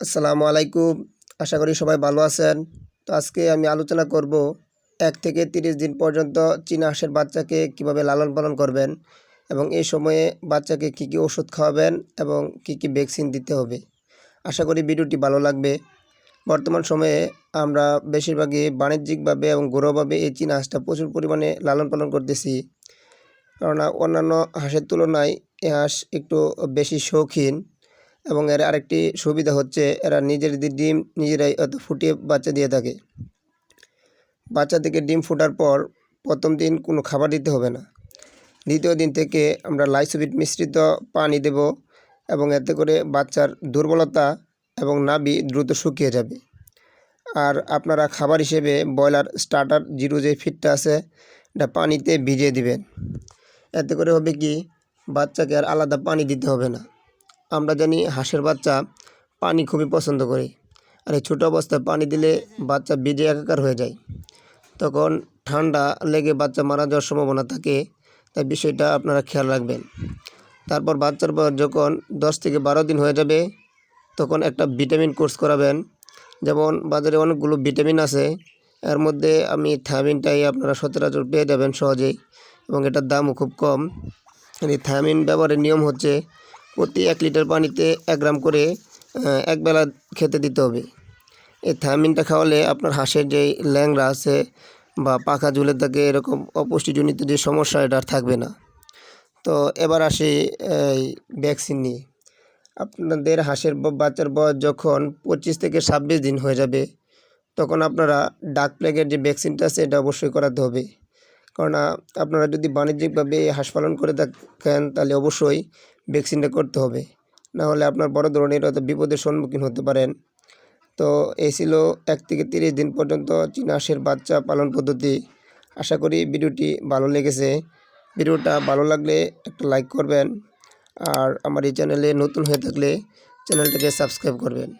আসসালামু আলাইকুম। আশা করি সবাই ভালো আছেন। তো আজকে আমি আলোচনা করব এক থেকে তিরিশ দিন পর্যন্ত চীনা হাঁসের বাচ্চাকে কীভাবে লালন পালন করবেন এবং এই সময়ে বাচ্চাকে কি কি ওষুধ খাওয়াবেন এবং কি কি ভ্যাকসিন দিতে হবে। আশা করি ভিডিওটি ভালো লাগবে। বর্তমান সময়ে আমরা বেশিরভাগই বাণিজ্যিকভাবে এবং ঘরোয়াভাবে এই চীনা হাঁসটা প্রচুর পরিমাণে লালন পালন করতেছি। কেননা অন্যান্য হাঁসের তুলনায় এ হাঁস একটু বেশি শৌখিন। এবং এর আরেকটি সুবিধা হচ্ছে এরা নিজেদের ডিম নিজেরাই অত ফুটিয়ে বাচ্চা দিয়ে থাকে। বাচ্চা থেকে ডিম ফোটার পর প্রথম দিন কোনো খাবার দিতে হবে না। দ্বিতীয় দিন থেকে আমরা লাইসোবিট মিশ্রিত পানি দেব এবং এতে করে বাচ্চার দুর্বলতা এবং নাভি দ্রুত শুকিয়ে যাবে। আর আপনারা খাবার হিসেবে ব্রয়লার স্টার্টার জিরো যে ফিটটা আছে, এটা পানিতে ভিজিয়ে দিবেন। এতে করে হবে কি, বাচ্চাকে আর আলাদা পানি দিতে হবে না। আমরা জানি হাঁসের বাচ্চা পানি খুবই পছন্দ করে। আর এই ছোটো অবস্থায় পানি দিলে বাচ্চা ভিজে একাকার হয়ে যায়। তখন ঠান্ডা লেগে বাচ্চা মারা যাওয়ার সম্ভাবনা থাকে, তাই বিষয়টা আপনারা খেয়াল রাখবেন। তারপর বাচ্চার পর যখন দশ থেকে বারো দিন হয়ে যাবে, তখন একটা ভিটামিন কোর্স করাবেন। যেমন বাজারে অনেকগুলো ভিটামিন আছে, এর মধ্যে আমি থায়ামিনটাই আপনারা সচরাচর পেয়ে যাবেন সহজেই, এবং এটার দামও খুব কম। এই থায়ামিন ব্যবহারের নিয়ম হচ্ছে প্রতি এক লিটার পানিতে এক গ্রাম করে একবেলা খেতে দিতে হবে। এই থায়ামিনটা খাওয়ালে আপনার হাঁসের যে ল্যাংরা আছে বা পাখা ঝুলে থাকে, এরকম অপুষ্টিজনিত যে সমস্যা, এটা আর থাকবে না। তো এবার আসি, এই ভ্যাকসিন নিয়ে। আপনাদের হাঁসের বাচ্চার বয়স যখন পঁচিশ থেকে ছাব্বিশ দিন হয়ে যাবে, তখন আপনারা ডাক প্লেগের যে ভ্যাকসিনটা আছে, এটা অবশ্যই করাতে হবে। কারণ আপনারা যদি বাণিজ্যিকভাবে হাঁস পালন করে থাকেন, তাহলে অবশ্যই ভ্যাকসিনটা করতে হবে। না হলে আপনার বড় ধরনের হয়তো বিপদের সম্মুখীন হতে পারেন। তো এই ছিল এক থেকে তিরিশ দিন পর্যন্ত চীনা হাঁসের বাচ্চা পালন পদ্ধতি। আশা করি ভিডিওটি ভালো লেগেছে। ভিডিওটা ভালো লাগলে একটা লাইক করবেন। আর আমার এই চ্যানেলে নতুন হয়ে থাকলে চ্যানেলটাকে সাবস্ক্রাইব করবেন।